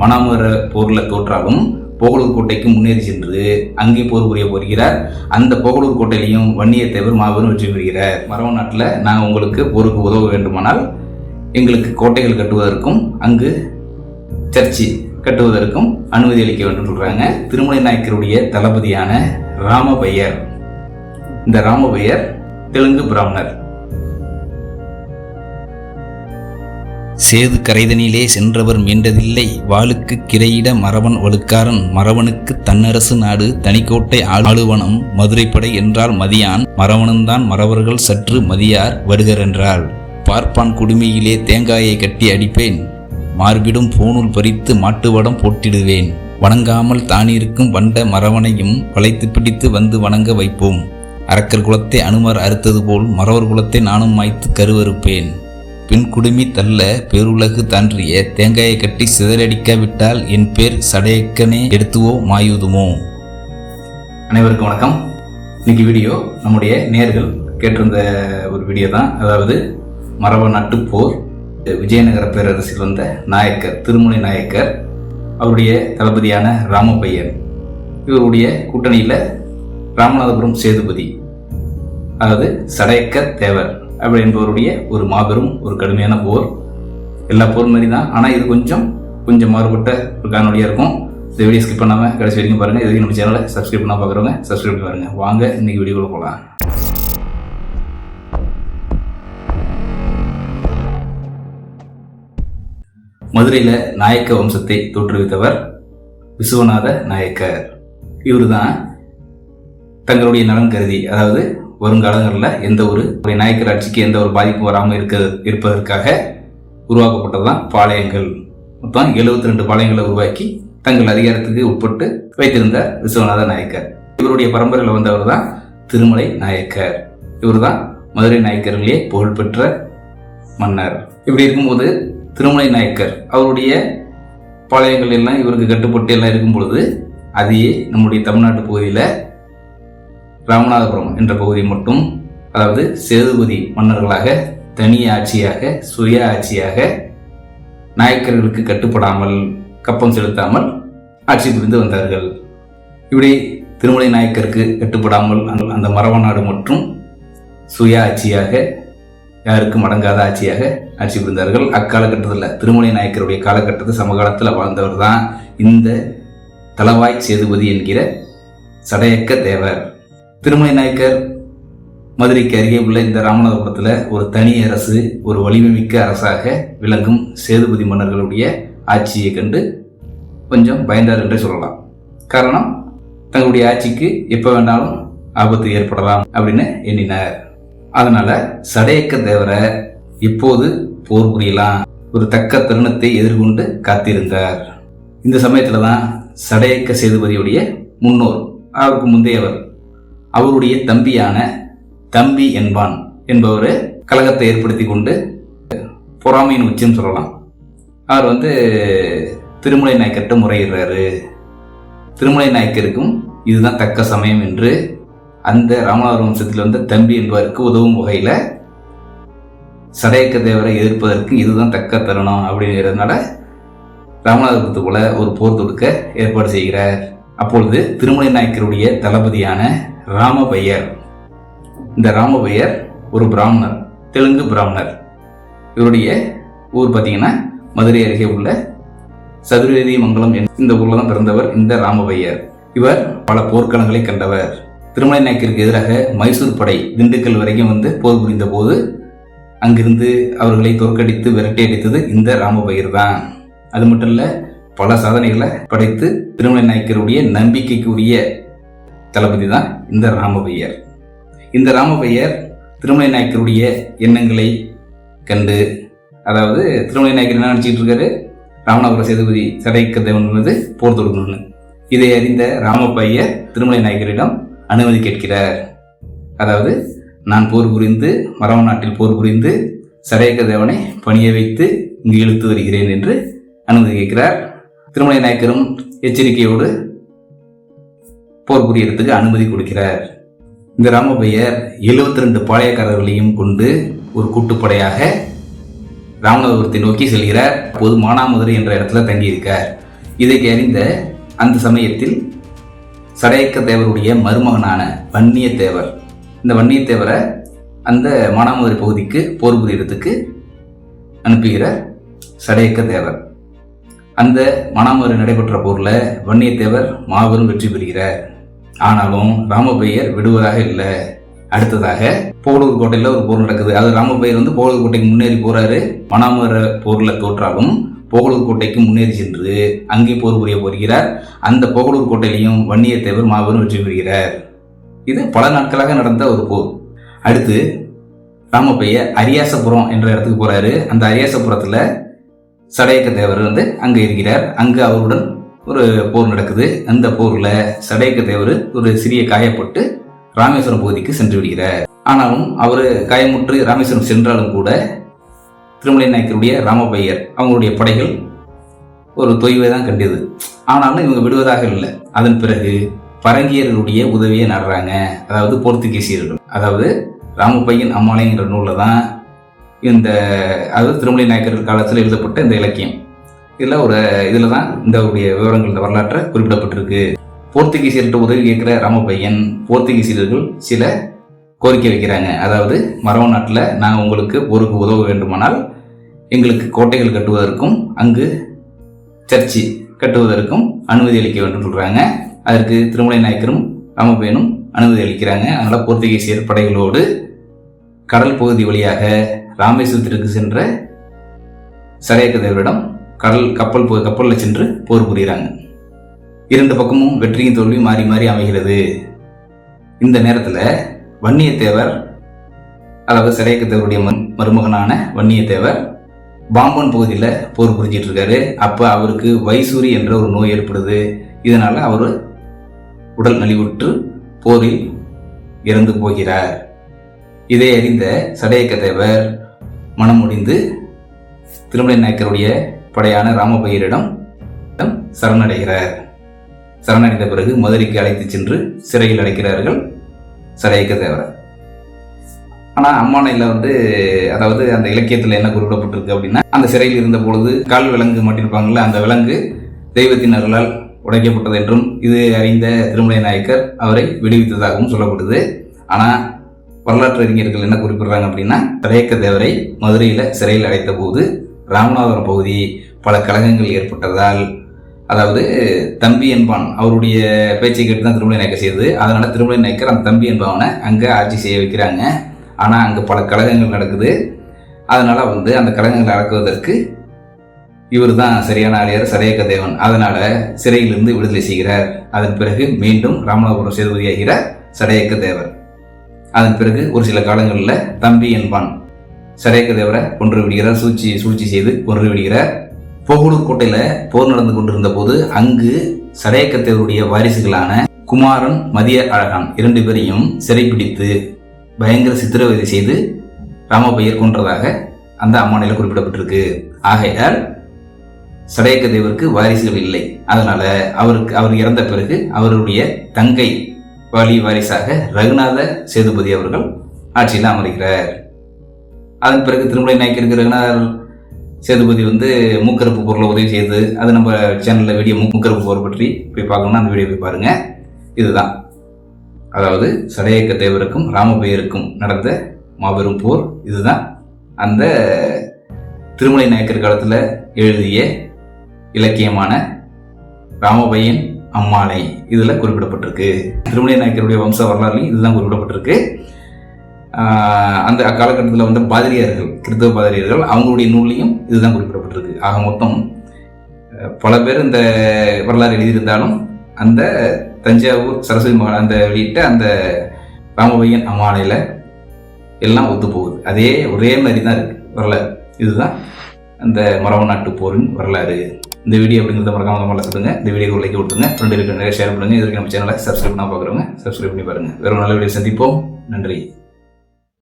மனாமர போரில் தோற்றாலும் போகலூர் கோட்டைக்கு முன்னேறி சென்று அங்கே போர் புரிய போகிறார். அந்த போகலூர் கோட்டையிலையும் வன்னியத்தேவர் மாபெரும் வெற்றி பெறுகிறார். மரவ நாட்டில் நாங்கள் உங்களுக்கு போருக்கு உதவ வேண்டுமானால் எங்களுக்கு கோட்டைகள் கட்டுவதற்கும் அங்கு சர்ச்சி கட்டுவதற்கும் அனுமதி அளிக்க வேண்டும் சொல்கிறாங்க திருமலை நாயக்கருடைய தளபதியான ராமபையர். இந்த ராமபையர் தெலுங்கு பிராமணர். சேது கரைதனிலே சென்றவர் மீண்டதில்லை. வாளுக்கு கிரையிட மறவன் வழுக்காரன் மரவனுக்கு தன்னரசு நாடு தனிக்கோட்டை ஆளுவனம் மதுரைப்படை என்றால் மதியான் மறவனுந்தான் மறவர்கள் சற்று மதியார் வருகரென்றாள் பார்ப்பான் குடுமியிலே தேங்காயை கட்டி அடிப்பேன் மார்பிடும் பூணூல் பறித்து மாட்டுவடம் போட்டிடுவேன். வணங்காமல் தானிருக்கும் வண்ட மறவனையும் வளைத்து பிடித்து வந்து வணங்க வைப்போம். அரக்கர் குலத்தை அனுமர் அறுத்தது போல் மறவர் குலத்தை நானும் மாய்த்து கருவறுப்பேன். பின் குடுமி தள்ள பெருலகு தான்றிய தேங்காயை கட்டி சிதறடிக்காவிட்டால் என் பேர் சடையக்கனே எடுத்துவோ மாயுதுமோ. அனைவருக்கும் வணக்கம். இன்னைக்கு வீடியோ நம்முடைய நேர்கள் கேட்டிருந்த ஒரு வீடியோ தான். அதாவது மரப நாட்டு போர். விஜயநகர பேரரசில் வந்த நாயக்கர் திருமுனை நாயக்கர் அவருடைய தளபதியான ராமபையன். இவருடைய கூட்டணியில் ராமநாதபுரம் சேதுபதி. அதாவது சடையக்க தேவர். அப்படி என்பவருடைய ஒரு மாபெரும் ஒரு கடுமையான போர். எல்லா போர் மாதிரி தான் ஆனால் இது கொஞ்சம் கொஞ்சம் மாறுபட்ட ஒரு காணொலியாக இருக்கும். இந்த வீடியோ ஸ்கிப் பண்ணாமல் கடைசி வரைக்கும் பாருங்கள் இது நம்ம சேனலை சப்ஸ்கிரைப் பண்ணால் பார்க்குறவங்க சப்ஸ்கிரைப் பண்ணி பாருங்கள் வாங்க இன்னைக்கு வீடியோவில் போகலாம் மதுரையில் நாயக்க வம்சத்தை தோற்றுவித்தவர் விஸ்வநாத நாயக்கர். இவர் தான் தங்களுடைய நலன் கருதி அதாவது வருங்காலங்களில் எந்த ஒரு விநாயகர் நாயக்கர் ஆட்சிக்கு எந்த ஒரு பாதிப்பும் வராமல் இருக்க இருப்பதற்காக உருவாக்கப்பட்டதுதான் பாளையங்கள். மொத்தம் எழுபத்தி ரெண்டு பாளையங்களை உருவாக்கி தங்கள் அதிகாரத்துக்கு உட்பட்டு வைத்திருந்த விஸ்வநாத நாயக்கர். இவருடைய பரம்பரையில் வந்தவர் தான் திருமலை நாயக்கர். இவர் தான் மதுரை நாயக்கர்களே புகழ்பெற்ற மன்னர். இப்படி இருக்கும்போது திருமலை நாயக்கர் அவருடைய பாளையங்கள் எல்லாம் இவருக்கு கட்டுப்பட்டு எல்லாம் இருக்கும் பொழுது அதையே நம்முடைய தமிழ்நாட்டு பகுதியில் ராமநாதபுரம் என்ற பகுதி மட்டும் அதாவது சேதுபதி மன்னர்களாக தனி ஆட்சியாக சுய ஆட்சியாக நாயக்கர்களுக்கு கட்டுப்படாமல் கப்பம் செலுத்தாமல் ஆட்சி புரிந்து வந்தார்கள். இப்படி திருமலை நாயக்கருக்கு கட்டுப்படாமல் அந்த- அந்த மரவ நாடு மற்றும் சுய ஆட்சியாக யாருக்கும் அடங்காத ஆட்சியாக ஆட்சி புரிந்தார்கள். அக்காலகட்டத்தில் திருமலை நாயக்கருடைய காலகட்டத்தில் சமகாலத்தில் வாழ்ந்தவர் தான் இந்த தளவாய் சேதுபதி என்கிற சடையக்க தேவர். திருமலை நாயக்கர் மதுரைக்கு அருகே உள்ள இந்த ராமநாதபுரத்தில் ஒரு தனி அரசு ஒரு வலிமைமிக்க அரசாக விளங்கும் சேதுபதி மன்னர்களுடைய ஆட்சியை கண்டு கொஞ்சம் பயந்தார் என்றே சொல்லலாம். காரணம் தங்களுடைய ஆட்சிக்கு எப்போ வேணாலும் ஆபத்து ஏற்படலாம் அப்படின்னு எண்ணினார். அதனால சடையக்க தேவரை இப்போது போர் புரியலாம் ஒரு தக்க தருணத்தை எதிர்கொண்டு காத்திருந்தார். இந்த சமயத்தில் தான் சடையக்க சேதுபதியுடைய முன்னோர் அவருக்கு முந்தையவர் அவருடைய தம்பியான தம்பி என்பான் என்பவர் கழகத்தை ஏற்படுத்தி கொண்டு பொறாமையின் உச்சம் சொல்லலாம். அவர் வந்து திருமலை நாயக்கர்கிட்ட முறையிடுறாரு. திருமலை நாயக்கருக்கும் இதுதான் தக்க சமயம் என்று அந்த ராமநாதபுரம் வம்சத்தில் வந்த தம்பி என்பவருக்கு உதவும் வகையில் சடையக்க தேவரை எதிர்ப்பதற்கு இதுதான் தக்க தருணம் அப்படிங்கிறதுனால ராமநாதபுரத்துக்குள்ள ஒரு போர் தொடுக்க ஏற்பாடு செய்கிறார். அப்பொழுது திருமலை நாயக்கருடைய தளபதியான ராமபையர். இந்த ராமபையர் ஒரு பிராமணர் தெலுங்கு பிராமணர். இவருடைய ஊர் பார்த்தீங்கன்னா மதுரை அருகே உள்ள சதுரவேதி மங்கலம் என்- இந்த ஊரில் தான் பிறந்தவர் இந்த ராமபையர். இவர் பல போர்க்களங்களை கண்டவர். திருமலை நாயக்கருக்கு எதிராக மைசூர் படை திண்டுக்கல் வரைக்கும் வந்து போர் புரிந்த போது அங்கிருந்து அவர்களை தோற்கடித்து விரட்டி அடித்தது இந்த ராமபையர் தான். அது மட்டும் இல்ல பல சாதனைகளை படைத்து திருமலை நாயக்கருடைய நம்பிக்கைக்குரிய தளபதி தான் இந்த ராமபையர் இந்த ராமபையர் திருமலை நாயக்கருடைய எண்ணங்களை கண்டு அதாவது திருமலை நாயக்கர் என்ன நினச்சிட்டு இருக்காரு? ராமநாதபுர சேதுபதி சடைக்க தேவன் மீது போர் தொடுக்கணும்னு. இதை அறிந்த ராமபையர் திருமலை நாயக்கரிடம் அனுமதி கேட்கிறார். அதாவது நான் போர் புரிந்து மரவ நாட்டில் போர் புரிந்து சடையக்க தேவனை பணிய வைத்து இங்கு இழுத்து வருகிறேன் என்று அனுமதி கேட்கிறார். திருமலை நாயக்கரும் எச்சரிக்கையோடு போர் புரியறதுக்கு அனுமதி கொடுக்கிறார். இந்த ராமபையர் 72 ரெண்டு பாளையக்காரர்களையும் கொண்டு ஒரு கூட்டுப்படையாக ராமநாதபுரத்தை நோக்கி செல்கிறார். அப்போது மானாமதுரை என்ற இடத்துல தங்கியிருக்கார். இதை அறிந்த அந்த சமயத்தில் சடையக்க தேவருடைய மருமகனான வன்னியத்தேவர் இந்த வன்னியத்தேவரை அந்த மானாமதுரை பகுதிக்கு போர் புரியறதுக்கு அனுப்புகிறார் சடையக்க தேவர் அந்த மானாமதுரை நடைபெற்ற போரில் வன்னியத்தேவர் மாபெரும் வெற்றி பெறுகிறார். ஆனாலும் ராமபையர் விடுவதாக இல்லை. அடுத்ததாக போலூர் கோட்டையில் ஒரு போர் நடக்குது. அது ராமபையர் வந்து போலூர் கோட்டைக்கு முன்னேறி போறாரு. மணாமர போரில் தோற்றாலும் போகலூர் கோட்டைக்கு முன்னேறி சென்று அங்கே போர் புரிய போகிறார். அந்த போகலூர் கோட்டையிலையும் வன்னியத்தேவர் மாபெரும் வெற்றி பெறுகிறார். இது பல நாட்களாக நடந்த ஒரு போர். அடுத்து ராமப்பைய அரியாசபுரம் என்ற இடத்துக்கு போறாரு. அந்த அரியாசபுரத்துல சடையக்க தேவர் வந்து அங்கே இருக்கிறார். அங்கு அவருடன் ஒரு போர் நடக்குது. அந்த போர்ல சடையக்க தேவர் ஒரு சிறிய காயப்பட்டு ராமேஸ்வரம் பகுதிக்கு சென்று விடுகிறார். ஆனாலும் அவர் காயமுற்று ராமேஸ்வரம் சென்றாலும் கூட திருமலை நாயக்கருடைய ராமபையர் அவங்களுடைய படைகள் ஒரு தொய்வை தான் கண்டது. ஆனாலும் இவங்க விடுவதாக இல்லை. அதன் பிறகு பரங்கியர்களுடைய உதவியை நாடுறாங்க. அதாவது போர்த்துகீசியர்கள் அதாவது ராமப்பையன் அம்மாளை நூலில் தான் இந்த அதாவது திருமலை நாயக்கர்கள் காலத்தில் எழுதப்பட்ட இந்த இலக்கியம். இதில் ஒரு இதில் தான் இந்த உடைய விவரங்கள் இந்த வரலாற்றை குறிப்பிடப்பட்டிருக்கு. போர்த்துகீசியர்கிட்ட உதவி கேட்குற ராமபையன் போர்த்துகீசியர்கள் சில கோரிக்கை வைக்கிறாங்க. அதாவது மரவ நாட்டில் நாங்கள் உங்களுக்கு போருக்கு உதவ வேண்டுமானால் எங்களுக்கு கோட்டைகள் கட்டுவதற்கும் அங்கு சர்ச்சி கட்டுவதற்கும் அனுமதி அளிக்க வேண்டும் சொல்கிறாங்க அதற்கு திருமலை நாயக்கரும் ராமபையனும் அனுமதி அளிக்கிறாங்க. அதனால் போர்த்துகீசியர் படைகளோடு கடல் பகுதி வழியாக ராமேஸ்வரத்திற்கு சென்ற சடையக்கதேவரிடம் கடல் கப்பல் போ- கப்பலில் சென்று போர் புரிகிறாங்க. இரண்டு பக்கமும் வெற்றியும் தோல்வியும் மாறி மாறி அமைகிறது. இந்த நேரத்தில் வன்னியத்தேவர் அதாவது சிறையக்கத்தேவருடைய மருமகனான வன்னியத்தேவர் பாம்பன் பகுதியில் போர் புரிஞ்சிட்டு இருக்காரு. அப்போ அவருக்கு வைசூரி என்ற ஒரு நோய் ஏற்படுது. இதனால் அவர் உடல் நலிவுற்று போரில் இறந்து போகிறார். இதை அறிந்த சடையக்கத்தேவர் மனமுடிந்து திருமலை நாயக்கருடைய படையான ராமபயிரிடம் சரணடைகிறார். சரணடைந்த பிறகு மதுரைக்கு அழைத்துச் சென்று சிறையில் அடைக்கிறார்கள் சடையக்க தேவரை. ஆனால் அம்மானையில் வந்து அதாவது அந்த இலக்கியத்தில் என்ன குறிப்பிடப்பட்டிருக்கு அப்படின்னா அந்த சிறையில் இருந்த பொழுது கால் விலங்கு மாட்டிருப்பாங்கல்ல அந்த விலங்கு தெய்வத்தின் அருளால் உடைக்கப்பட்டது என்றும் இது அறிந்த திருமலை நாயக்கர் அவரை விடுவித்ததாகவும் சொல்லப்படுது. ஆனால் வரலாற்று அறிஞர்கள் என்ன குறிப்பிடுறாங்க அப்படின்னா சடையக்க தேவரை மதுரையில் சிறையில் அடைத்த போது ராமநாதபுரம் பகுதி பல கழகங்கள் ஏற்பட்டதால் அதாவது தம்பி என்பான் அவருடைய பேச்சை கேட்டு தான் திருமலை நாயக்கர் செய்தது. அதனால் திருமலை நாயக்கர் அந்த தம்பி என்பவனை அங்கே ஆட்சி செய்ய வைக்கிறாங்க. ஆனால் அங்கே பல கழகங்கள் நடக்குது. அதனால் வந்து அந்த கழகங்களை அடக்குவதற்கு இவர் தான் சரியான ஆளியார் சரையக்க தேவன். அதனால் சிறையிலிருந்து விடுதலை செய்கிறார். அதன் பிறகு மீண்டும் ராமநாதபுரம் சேதுபதியாகிறார் சடையக்க தேவர். அதன் பிறகு ஒரு சில காலங்களில் தம்பி என்பான் சடையக்க தேவரை கொன்று விடுகிறார் சூழ்ச்சி சூழ்ச்சி செய்து கொன்று விடுகிறார். புகழூர் கோட்டையில் போர் நடந்து கொண்டிருந்த போது அங்கு சடையக்கத்தேவருடைய வாரிசுகளான குமாரன் மதிய அழகான் இரண்டு பேரையும் சிறைப்பிடித்து பயங்கர சித்திரவதை செய்து ராமபையர் கொன்றதாக அந்த அம்மானையில் குறிப்பிடப்பட்டிருக்கு. ஆகையால் சடையக்க தேவருக்கு வாரிசுகள் இல்லை. அதனால அவருக்கு அவர் இறந்த பிறகு அவருடைய தங்கை வழி வாரிசாக ரகுநாத சேதுபதி அவர்கள் ஆட்சியில் அமர்கிறார். அதன் பிறகு திருமலை நாயக்கருக்கு ரகுநாதர் சேதுபதி வந்து மூக்கறுப்பு பொருளை உதவி செய்து அது நம்ம சேனலில் வீடியோ மூக்கறுப்பு பொருள் பற்றி போய் பார்க்கணும்னா அந்த வீடியோ போய் பாருங்கள் இதுதான். அதாவது சடையக்க தேவருக்கும் ராமபெயருக்கும் நடந்த மாபெரும் போர். இதுதான். அந்த திருமலை நாயக்கர் காலத்தில் எழுதிய இலக்கியமான ராமபையன் அம்மாளை இதில் குறிப்பிடப்பட்டிருக்கு. திருமலை நாயக்கருடைய வம்ச வரலாறுலையும் இதுதான் குறிப்பிடப்பட்டிருக்கு. அந்த அக்காலகட்டத்தில் வந்த பாதிரியார்கள் கிறிஸ்தவ பாதிரியார்கள் அவங்களுடைய நூல்லையும் இதுதான் குறிப்பிடப்பட்டிருக்கு. ஆக மொத்தம் பல பேர் இந்த வரலாறு எழுதியிருந்தாலும் அந்த தஞ்சாவூர் சரஸ்வதி மகா அந்த வெளியிட்ட அந்த ராமபையன் அம்மாலையில் எல்லாம் ஒத்து போகுது. அதே ஒரே மாதிரி தான் இருக்குது வரலாறு. இதுதான் அந்த மரவ நாட்டு போரின் வரலாறு. இந்த வீடியோ அப்படிங்கிறத மறக்காம கமெண்ட்ல சொல்லுங்க. இந்த வீடியோ லைக் கொடுத்துங்க ஃப்ரெண்டு நிறைய ஷேர் பண்ணுங்க. இதுக்கு நம்ம சேனலை சப்ஸ்கிரைப் பண்ணா பார்க்குறவங்க சப்ஸ்கிரைப் பண்ணி பாருங்கள் வேறு நல்ல வீடியோ சந்திப்போம். நன்றி.